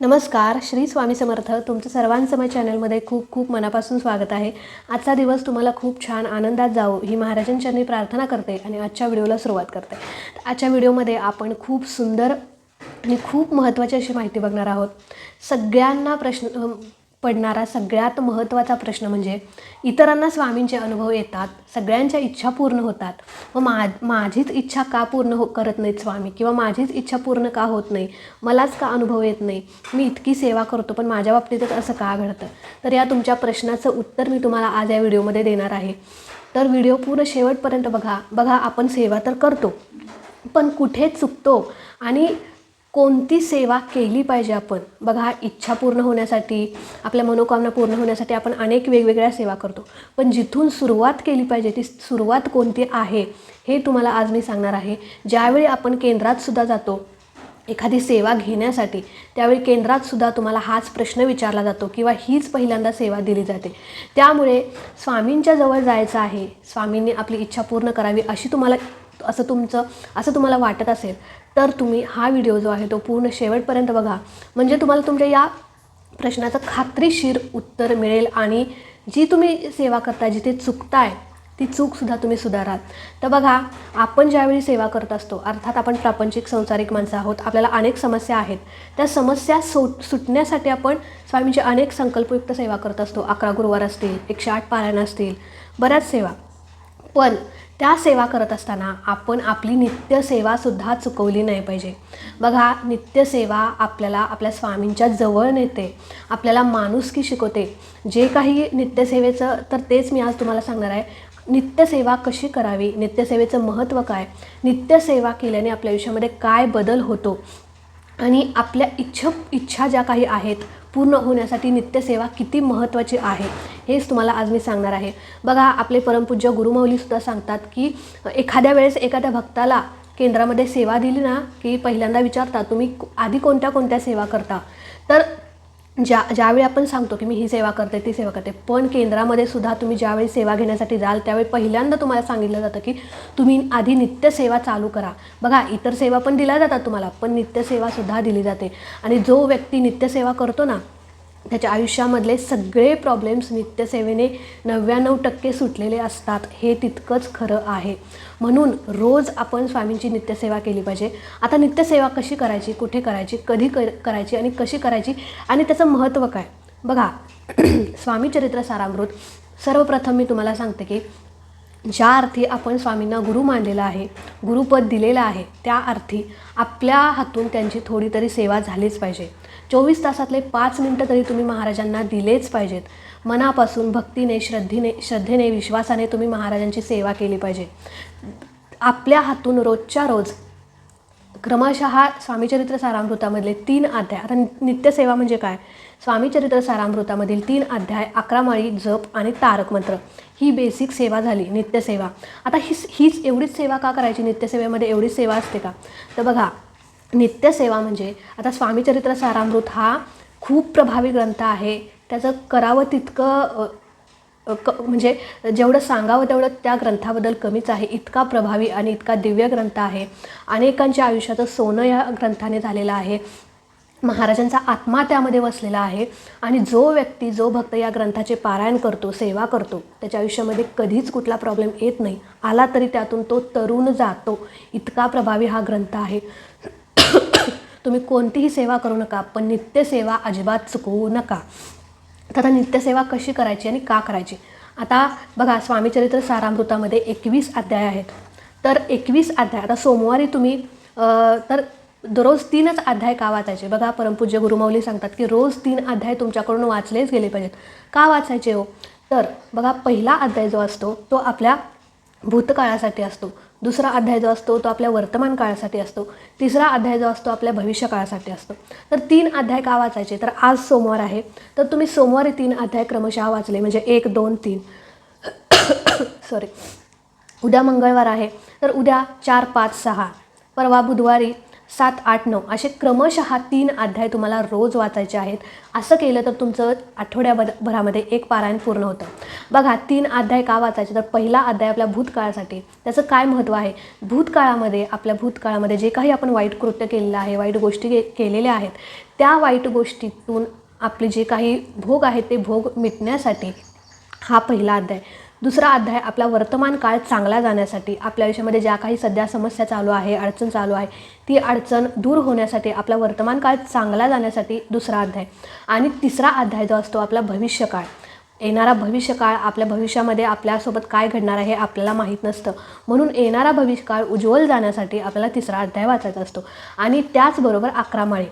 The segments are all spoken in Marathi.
नमस्कार श्री स्वामी समर्थ. तुमचं सर्वांचं माझ्या चॅनलमध्ये खूप खूप मनापासून स्वागत आहे. आजचा दिवस तुम्हाला खूप छान आनंदात जावो ही महाराजांच्या मी प्रार्थना करते आणि आजच्या व्हिडिओला सुरुवात करते. तर आजच्या व्हिडिओमध्ये आपण खूप सुंदर आणि खूप महत्त्वाची अशी माहिती बघणार आहोत. सगळ्यांना प्रश्न पडणारा सगळ्यात महत्त्वाचा प्रश्न म्हणजे इतरांना स्वामींचे अनुभव येतात सगळ्यांच्या इच्छा पूर्ण होतात. व मा माझीच इच्छा का पूर्ण हो करत नाहीत स्वामी? किंवा माझीच इच्छा पूर्ण का होत नाही? मलाच का अनुभव येत नाही? मी इतकी सेवा करतो पण माझ्या बाबतीतच असं का घडतं? तर या तुमच्या प्रश्नाचं उत्तर मी तुम्हाला आज या व्हिडिओमध्ये देणार आहे. तर व्हिडिओ पूर्ण शेवटपर्यंत बघा. बघा आपण सेवा तर करतो पण कुठे चुकतो? आणि कोणती सेवा केली पाहिजे आपण? बघा इच्छा पूर्ण होण्यासाठी आपल्या मनोकामना पूर्ण होण्यासाठी आपण अनेक वेगवेगळ्या सेवा करतो. पण जिथून सुरुवात केली पाहिजे ती सुरुवात कोणती आहे हे तुम्हाला आज मी सांगणार आहे. ज्यावेळी आपण केंद्रातसुद्धा जातो एखादी सेवा घेण्यासाठी त्यावेळी केंद्रातसुद्धा तुम्हाला हाच प्रश्न विचारला जातो किंवा हीच पहिल्यांदा सेवा दिली जाते. त्यामुळे स्वामींच्या जवळ जायचं आहे स्वामींनी आपली इच्छा पूर्ण करावी अशी तुम्हाला असं तुमचं असं तुम्हाला वाटत असेल तर तुम्ही हा व्हिडिओ जो आहे तो पूर्ण शेवटपर्यंत बघा. म्हणजे तुम्हाला तुमच्या या प्रश्नाचं खात्रीशीर उत्तर मिळेल आणि जी तुम्ही सेवा करता जिथे चुकताय ती चूकसुद्धा तुम्ही सुधाराल. तर बघा आपण ज्यावेळी सेवा करत असतो अर्थात आपण प्रापंचिक संसारिक माणसं आहोत आपल्याला अनेक समस्या आहेत. त्या समस्या सो सुटण्यासाठी आपण स्वामींची अनेक संकल्पयुक्त सेवा करत असतो. अकरा गुरुवार असतील एकशे आठ पारायण असतील बऱ्याच सेवा. पण त्या सेवा करत असताना आपण आपली नित्यसेवासुद्धा चुकवली नाही पाहिजे. बघा नित्यसेवा आपल्याला आपल्या स्वामींच्या जवळ नेते आपल्याला माणुसकी शिकवते. जे काही नित्यसेवेचं तर तेच मी आज तुम्हाला सांगणार आहे. नित्यसेवा कशी करावी? नित्यसेवेचं महत्त्व काय? नित्यसेवा केल्याने आपल्या आयुष्यामध्ये काय बदल होतो? आणि आपल्या इच्छ इच्छा ज्या काही आहेत पूर्ण होण्यासाठी नित्यसेवा किती महत्त्वाची आहे हेच तुम्हाला आज मी सांगणार आहे. बघा आपले परमपूज्य गुरुमौलीसुद्धा सांगतात की एखाद्या वेळेस एखाद्या भक्ताला केंद्रामध्ये सेवा दिली ना की पहिल्यांदा विचारता तुम्ही आधी कोणत्या कोणत्या सेवा करता? तर ज्या ज्यावेळी आपण सांगतो की मी ही सेवा करते ती सेवा करते पण केंद्रामध्ये सुद्धा तुम्ही ज्यावेळी सेवा घेण्यासाठी जाल त्यावेळी पहिल्यांदा तुम्हाला सांगितलं जातं की तुम्ही आधी नित्यसेवा चालू करा. बघा इतर सेवा पण दिल्या जातात तुम्हाला पण नित्यसेवासुद्धा दिली जाते. आणि जो व्यक्ती नित्यसेवा करतो ना त्याच्या आयुष्यामधले सगळे प्रॉब्लेम्स नित्यसेवेने नव्याण्णव टक्के सुटलेले असतात हे तितकंच खरं आहे. म्हणून रोज आपण स्वामींची नित्यसेवा केली पाहिजे. आता नित्यसेवा कशी करायची कुठे करायची कधी क करायची आणि कशी करायची आणि त्याचं महत्त्व काय? बघा स्वामी चरित्र सारामृत सर्वप्रथम मी तुम्हाला सांगते की ज्या अर्थी आपण स्वामींना गुरु मानलेला आहे गुरुपद दिलेलं आहे त्या अर्थी आपल्या हातून त्यांची थोडी तरी सेवा झालीच पाहिजे. चोवीस तासातले पाच मिनटं तरी तुम्ही महाराजांना दिलेच पाहिजेत. मनापासून भक्तीने श्रद्धेने श्रद्धेने विश्वासाने तुम्ही महाराजांची सेवा केली पाहिजे. आपल्या हातून रोजच्या रोज क्रमशः स्वामीचरित्र सारामृतामधले तीन अध्याय आता नित्यसेवा म्हणजे काय? स्वामीचरित्र सारामृतामधील तीन अध्याय अकरा माळी जप आणि तारक मंत्र. ही बेसिक सेवा झाली नित्यसेवा. आता हीच हीच एवढीच सेवा का करायची? नित्यसेवेमध्ये एवढीच सेवा असते का? तर बघा नित्यसेवा म्हणजे आता स्वामीचरित्र सारामृत हा खूप प्रभावी ग्रंथ आहे. त्याचं करावं तितकं क म्हणजे जेवढं सांगावं तेवढं त्या ग्रंथाबद्दल कमीच आहे. इतका प्रभावी आणि इतका दिव्य ग्रंथ आहे. अनेकांच्या आयुष्याचं सोनं या ग्रंथाने झालेलं आहे. महाराजांचा आत्मा त्यामध्ये वसलेला आहे आणि जो व्यक्ती जो भक्त या ग्रंथाचे पारायण करतो सेवा करतो त्याच्या आयुष्यामध्ये कधीच कुठला प्रॉब्लेम येत नाही. आला तरी त्यातून तो तरुण जातो. इतका प्रभावी हा ग्रंथ आहे. तुम्ही कोणतीही सेवा करू नका पण नित्यसेवा अजिबात चुकवू नका. तर आता नित्यसेवा कशी करायची आणि का करायची? आता बघा स्वामीचरित्र सारामृतामध्ये एकवीस अध्याय आहेत. तर एकवीस अध्याय आता सोमवारी तुम्ही तर दररोज तीनच अध्याय का वाचायचे? बघा परमपूज्य गुरुमौली सांगतात की रोज तीन अध्याय तुमच्याकडून वाचलेच गेले पाहिजेत. का वाचायचे हो? तर बघा पहिला अध्याय जो असतो तो आपल्या भूतकाळासाठी असतो. दुसरा अध्याय जो असतो तो आपल्या वर्तमान काळासाठी असतो. तिसरा अध्याय जो असतो आपल्या भविष्य काळासाठी असतो. तर तीन अध्याय का वाचायचे? तर आज सोमवार आहे. तर तुम्ही सोमवारी तीन अध्याय क्रमशः वाचले म्हणजे एक दोन तीन. सॉरी उद्या मंगळवार आहे. तर उद्या चार पाच सहा. परवा बुधवारी सात आठ नऊ असे क्रमशः तीन अध्याय तुम्हाला रोज वाचायचे आहेत. असं केलं तर तुमचं आठवड्याभरामध्ये एक पारायण पूर्ण होतं. बघा तीन अध्याय का वाचायचे? तर पहिला अध्याय आपल्या भूतकाळासाठी. त्याचं काय महत्त्व आहे? भूतकाळामध्ये आपल्या भूतकाळामध्ये जे काही आपण वाईट कृत्य केलेलं आहे वाईट गोष्टी के केलेल्या आहेत त्या वाईट गोष्टीतून आपले जे काही भोग आहेत ते भोग मिटण्यासाठी हा पहिला अध्याय. दुसरा अध्याय आपला वर्तमान काळ चांगला जाण्यासाठी आपल्या आयुष्यामध्ये ज्या काही सध्या समस्या चालू आहे अडचण चालू आहे ती अडचण दूर होण्यासाठी आपला वर्तमान काळ चांगला जाण्यासाठी दुसरा अध्याय. आणि तिसरा अध्याय जो असतो आपला भविष्यकाळ. येणारा भविष्यकाळ आपल्या भविष्यामध्ये आपल्यासोबत काय घडणार आहे हे आपल्याला माहीत नसतं. म्हणून येणारा भविष्यकाळ उज्ज्वल जाण्यासाठी आपल्याला तिसरा अध्याय वाचायचा असतो. आणि त्याचबरोबर अकरा माळी.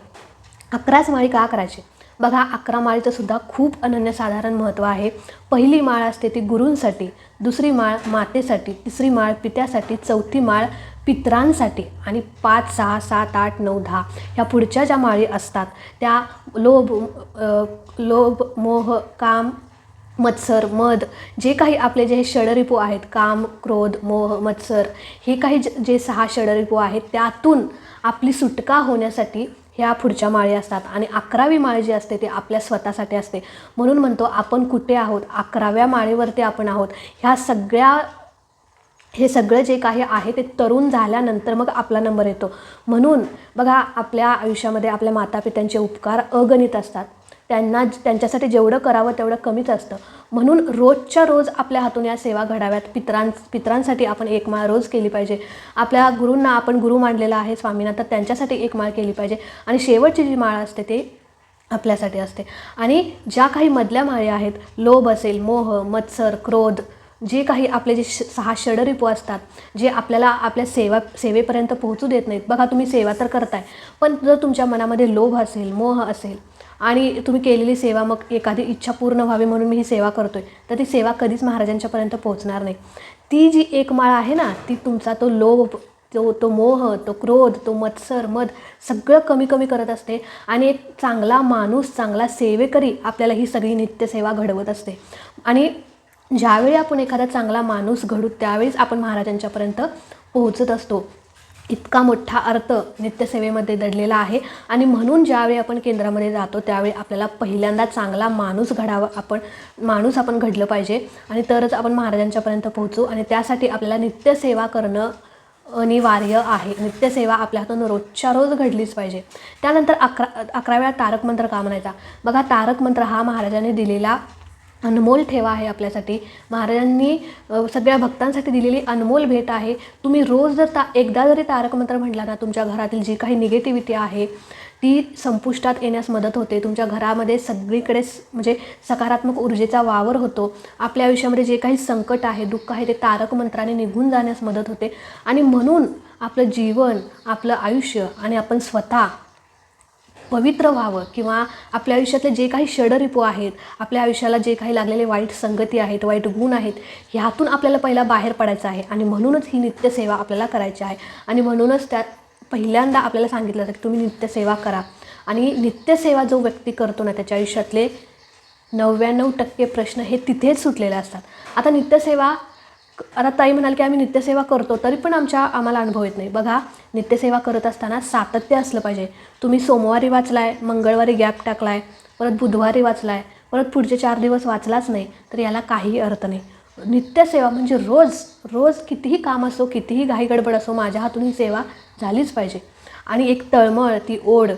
अकराच माळी का करायची? बघा अकरा माळीचं सुद्धा खूप अनन्यसाधारण महत्त्व आहे. पहिली माळ असते ती गुरूंसाठी दुसरी माळ मातेसाठी तिसरी माळ पित्यासाठी चौथी माळ पित्रांसाठी आणि पाच सहा सात आठ नऊ दहा ह्या पुढच्या ज्या माळी असतात त्या लोभ लोभ मोह काम मत्सर मध जे काही आपले जे षडरिपू आहेत काम क्रोध मोह मत्सर हे काही ज- जे सहा षडरिपू आहेत त्यातून आपली सुटका होण्यासाठी ह्या पुढच्या माळी असतात. आणि अकरावी माळ जी असते ती आपल्या स्वतःसाठी असते. म्हणून म्हणतो आपण कुठे आहोत? अकराव्या माळेवरती आपण आहोत. ह्या सगळ्या हे सगळं जे काही आहे ते तरुण झाल्यानंतर मग आपला नंबर येतो. म्हणून बघा आपल्या आयुष्यामध्ये आपल्या मातापित्यांचे उपकार अगणित असतात. त्यांना त्यांच्यासाठी जेवढं करावं तेवढं कमीच असतं. म्हणून रोजच्या रोज आपल्या हातून या सेवा घडाव्यात. पित्रां पित्रांसाठी आपण एक माळ रोज केली पाहिजे. आपल्या गुरूंना आपण गुरु मांडलेला आहे स्वामींना तर त्यांच्यासाठी एक माळ केली पाहिजे. आणि शेवटची जी माळ असते ते आपल्यासाठी असते. आणि ज्या काही मधल्या माळी आहेत लोभ असेल मोह मत्सर क्रोध जे काही आपले जे श सहा षडरिपू असतात जे आपल्याला आपल्या सेवा सेवेपर्यंत पोहोचू देत नाहीत. बघा तुम्ही सेवा तर करताय पण जर तुमच्या मनामध्ये लोभ असेल मोह असेल आणि तुम्ही केलेली सेवा मग एखादी इच्छा पूर्ण व्हावी म्हणून मी ही सेवा करतोय तर ती सेवा कधीच महाराजांच्यापर्यंत पोहोचणार नाही. ती जी एक माळ आहे ना ती तुमचा तो लोभ तो तो मोह तो क्रोध तो मत्सर मध सगळं कमी कमी करत असते आणि एक चांगला माणूस चांगला सेवेकरी आपल्याला ही सगळी नित्यसेवा घडवत असते. आणि ज्यावेळी आपण एखादा चांगला माणूस घडू त्यावेळीच आपण महाराजांच्यापर्यंत पोहोचत असतो. इतका मोठा अर्थ नित्यसेवेमध्ये दडलेला आहे. आणि म्हणून ज्यावेळी आपण केंद्रामध्ये जातो त्यावेळी आपल्याला पहिल्यांदा चांगला माणूस घडावा आपण माणूस आपण घडलं पाहिजे. आणि तरच आपण महाराजांच्यापर्यंत पोहोचू. आणि त्यासाठी आपल्याला नित्यसेवा करणं अनिवार्य आहे. नित्यसेवा आपल्या हातून रोजच्या रोज घडलीच पाहिजे. त्यानंतर अकरा अकरा वेळा तारक मंत्र का म्हणायचा? बघा तारक मंत्र हा महाराजांनी दिलेला अनमोल ठेवा आहे आपल्यासाठी. महाराजांनी सगळ्या भक्तांसाठी दिलेली अनमोल भेट आहे. तुम्ही रोज जर ता एकदा जरी तारक मंत्र म्हटला ना तुमच्या घरातील जी काही निगेटिव्हिटी आहे ती संपुष्टात येण्यास मदत होते. तुमच्या घरामध्ये सगळीकडे म्हणजे सकारात्मक ऊर्जेचा वावर होतो. आपल्या आयुष्यामध्ये जे काही संकट आहे दुःख आहे ते तारक मंत्राने निघून जाण्यास मदत होते. आणि म्हणून आपलं जीवन आपलं आयुष्य आणि आपण स्वतः पवित्र व्हावं किंवा आपल्या आयुष्यातले जे काही षडरिपू आहेत आपल्या आयुष्याला जे काही लागलेले वाईट संगती आहेत वाईट गुण आहेत ह्यातून आपल्याला पहिला बाहेर पडायचं आहे आणि म्हणूनच ही नित्यसेवा आपल्याला करायची आहे. आणि म्हणूनच त्यात पहिल्यांदा आपल्याला सांगितलं जातं की तुम्ही नित्यसेवा करा. आणि नित्यसेवा जो व्यक्ती करतो ना त्याच्या आयुष्यातले नव्याण्णव टक्के प्रश्न हे तिथेच सुटलेले असतात. आता नित्यसेवा आता ताई म्हणाल की आम्ही नित्यसेवा करतो तरी पण आमच्या आम्हाला अनुभव येत नाही. बघा नित्यसेवा करत असताना सातत्य असलं पाहिजे. तुम्ही सोमवारी वाचलाय मंगळवारी गॅप टाकलाय परत बुधवारी वाचलाय परत पुढचे चार दिवस वाचलाच नाही तर याला काहीही अर्थ नाही. नित्यसेवा म्हणजे रोज रोज कितीही काम असो कितीही घाई गडबड असो माझ्या हातून ही सेवा झालीच पाहिजे. आणि एक तळमळ ती ओढ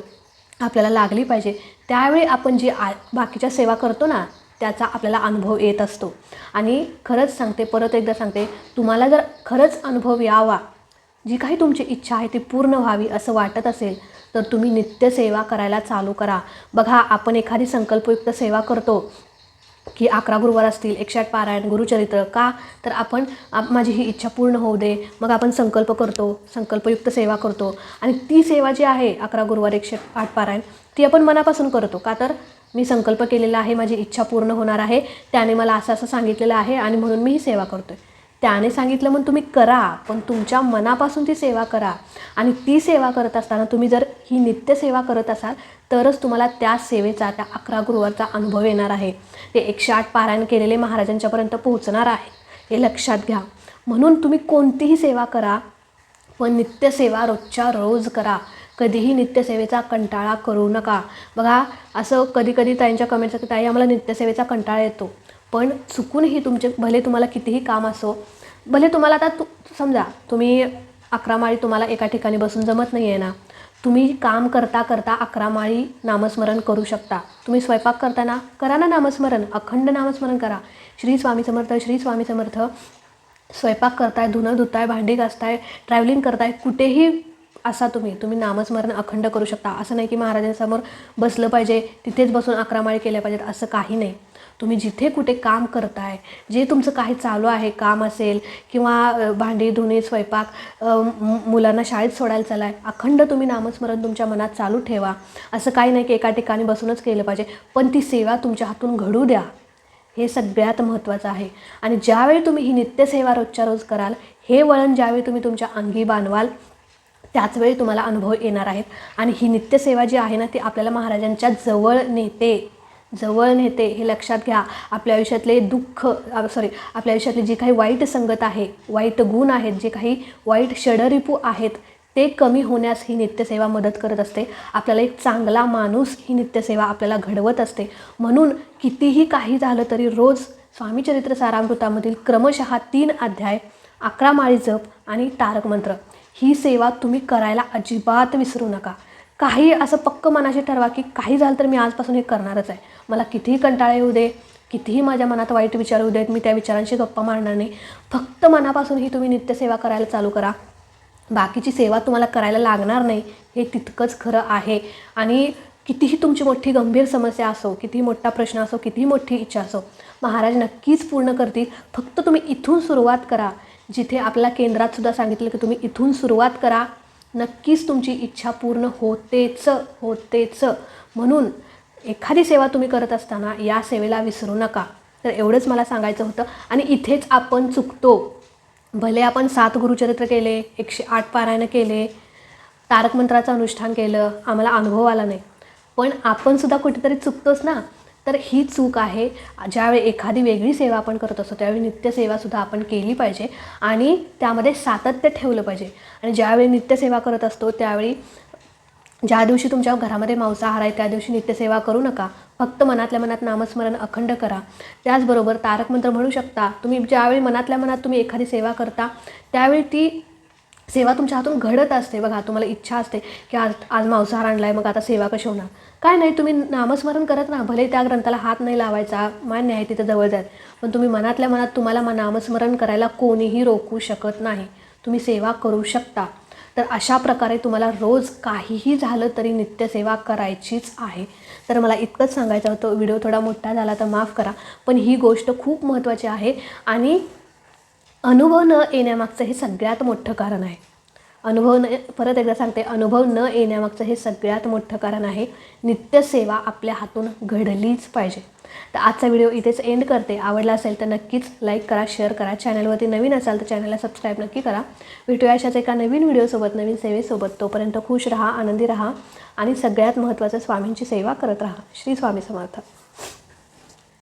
आपल्याला लागली पाहिजे. त्यावेळी आपण जी आ बाकीच्या सेवा करतो ना त्याचा आपल्याला अनुभव येत असतो. आणि खरंच सांगते परत एकदा सांगते तुम्हाला जर खरंच अनुभव यावा जी काही तुमची इच्छा आहे ती पूर्ण व्हावी असं वाटत असेल तर तुम्ही नित्यसेवा करायला चालू करा. बघा आपण एखादी संकल्पयुक्त सेवा करतो की अकरा गुरुवार असतील एकशे पारायण गुरुचरित्र का? तर आपण माझी ही इच्छा पूर्ण होऊ दे. मग आपण संकल्प करतो संकल्पयुक्त सेवा करतो. आणि ती सेवा जी आहे अकरा गुरुवार एकशे आठ पारायण ती आपण मनापासून करतो. का तर मी संकल्प केलेला आहे माझी इच्छा पूर्ण होणार आहे त्याने मला असं असं सांगितलेलं आहे आणि म्हणून मी ही सेवा करतो आहे त्याने सांगितलं म्हणून तुम्ही करा पण तुमच्या मनापासून ती सेवा करा. आणि ती सेवा करत असताना तुम्ही जर ही नित्यसेवा करत असाल तरच तुम्हाला त्या सेवेचा त्या अकरा गुरुवारचा अनुभव येणार आहे. ते एकशे आठ पारायण केलेले महाराजांच्यापर्यंत पोहोचणार आहे. हे लक्षात घ्या. म्हणून तुम्ही कोणतीही सेवा करा पण नित्यसेवा रोजच्या रोज करा. कधीही नित्यसेवेचा कंटाळा करू नका. बघा असं कधी कधी ताईंच्या कमेंट्स की ताई आम्हाला नित्यसेवेचा कंटाळा येतो. पण चुकूनही तुमचे भले तुम्हाला कितीही काम असो भले तुम्हाला आता तु समजा तुम्ही अकरा माळी तुम्हाला एका ठिकाणी बसून जमत नाही आहे ना तुम्ही काम करता करता अकरा माळी नामस्मरण करू शकता. तुम्ही स्वयंपाक करताना करा ना नामस्मरण अखंड नामस्मरण करा. श्री स्वामी समर्थ श्री स्वामी समर्थ स्वयंपाक करताय धुणं धुताय भांडी घासताय ट्रॅव्हलिंग करताय कुठेही असा तुम्ही तुम्ही नामस्मरण अखंड करू शकता. असं नाही की महाराजांसमोर बसलं पाहिजे तिथेच बसून अकरामाळी केल्या पाहिजेत असं काही नाही. तुम्ही जिथे कुठे काम करताय जे तुमचं काही चालू आहे काम असेल किंवा भांडी धुणे स्वयंपाक मु- मुलांना शाळेत सोडायला चालाय अखंड तुम्ही नामस्मरण तुमच्या मनात चालू ठेवा. असं काही नाही की एका ठिकाणी बसूनच केलं पाहिजे पण ती सेवा तुमच्या हातून घडू द्या. हे सगळ्यात महत्त्वाचं आहे. आणि ज्यावेळी तुम्ही ही नित्यसेवा रोजच्या रोज कराल हे वळण ज्यावेळी तुम्ही तुमच्या अंगी बांधवाल त्याचवेळी तुम्हाला अनुभव येणार आहेत. आणि ही नित्यसेवा जी आहे ना ती आपल्याला महाराजांच्या जवळ नेते जवळ नेते हे लक्षात घ्या. आपल्या आयुष्यातले दुःख सॉरी आपल्या आयुष्यातली जी काही वाईट संगत आहे वाईट गुण आहेत जे काही वाईट षडरिपू आहेत ते कमी होण्यास ही नित्यसेवा मदत करत असते. आपल्याला एक चांगला माणूस ही नित्यसेवा आपल्याला घडवत असते. म्हणून कितीही काही झालं तरी रोज स्वामी चरित्र सारामृतामधील क्रमशः तीन अध्याय अकरा माळी जप आणि तारक मंत्र. ही सेवा तुम्ही करायला अजिबात विसरू नका. काही असं पक्क मनाशी ठरवा की काही झालं तर मी आजपासून हे करणारच आहे. मला कितीही कंटाळा येऊ दे कितीही माझ्या मनात वाईट विचार येऊ देत मी त्या विचारांशी गप्पा मारणार नाही. फक्त मनापासून ही तुम्ही नित्यसेवा करायला चालू करा. बाकीची सेवा तुम्हाला करायला लागणार नाही हे तितकंच खरं आहे. आणि कितीही तुमची मोठी गंभीर समस्या असो कितीही मोठा प्रश्न असो कितीही मोठी इच्छा असो महाराज नक्कीच पूर्ण करतील. फक्त तुम्ही इथून सुरुवात करा. जिथे आपल्या केंद्रात सुद्धा सांगितलं की तुम्ही इथून सुरुवात करा. नक्कीच तुमची इच्छा पूर्ण होतेच होतेच. म्हणून एखादी सेवा तुम्ही करत असताना या सेवेला विसरू नका. तर एवढंच मला सांगायचं होतं. आणि इथेच आपण चुकतो. भले आपण सात गुरुचरित्र केले एकशे आठ पारायणं केले तारक मंत्राचं अनुष्ठान केलं आम्हाला अनुभव आला नाही. पण आपण सुद्धा कुठेतरी चुकतोच ना. तर ही चूक आहे. ज्यावेळी एखादी वेगळी सेवा आपण करत असतो त्यावेळी नित्यसेवासुद्धा आपण केली पाहिजे आणि त्यामध्ये सातत्य ठेवलं पाहिजे. आणि ज्यावेळी नित्यसेवा करत असतो त्यावेळी ज्या दिवशी तुमच्या घरामध्ये मांसाहार आहे त्या दिवशी नित्यसेवा करू नका. फक्त मनातल्या मनात नामस्मरण अखंड करा. त्याचबरोबर तारक मंत्र म्हणू शकता. तुम्ही ज्यावेळी मनातल्या मनात तुम्ही एखादी सेवा करता त्यावेळी ती सेवा तुमच्या हातून घडत असते. बघा तुम्हाला इच्छा असते की आज आज मांसाहार आणला आहे मग आता सेवा कशी होणार? काय नाही तुम्ही नामस्मरण करत ना भले त्या ग्रंथाला हात नाही लावायचा मान्य आहे तिथं जवळ जात पण तुम्ही मनातल्या मनात तुम्हाला म- नामस्मरण करायला कोणीही रोखू शकत नाही. तुम्ही सेवा करू शकता. तर अशा प्रकारे तुम्हाला रोज काहीही झालं तरी नित्यसेवा करायचीच आहे. तर मला इतकंच सांगायचं होतं व्हिडिओ थोडा मोठा झाला तर माफ करा. पण ही गोष्ट खूप महत्त्वाची आहे. आणि अनुभव न येण्यामागचं हे सगळ्यात मोठं कारण आहे. अनुभव न परत एकदा सांगते अनुभव न येण्यामागचं हे सगळ्यात मोठं कारण आहे नित्यसेवा आपल्या हातून घडलीच पाहिजे. तर आजचा व्हिडिओ इथेच एंड करते. आवडला असेल तर नक्कीच लाईक करा शेअर करा. चॅनलवरती नवीन असाल तर चॅनलला सबस्क्राईब नक्की करा. भेटूया अशाच एका नवीन व्हिडिओसोबत नवीन सेवेसोबत. तोपर्यंत खुश राहा आनंदी राहा आणि सगळ्यात महत्त्वाचं स्वामींची सेवा करत राहा. श्री स्वामी समर्थ.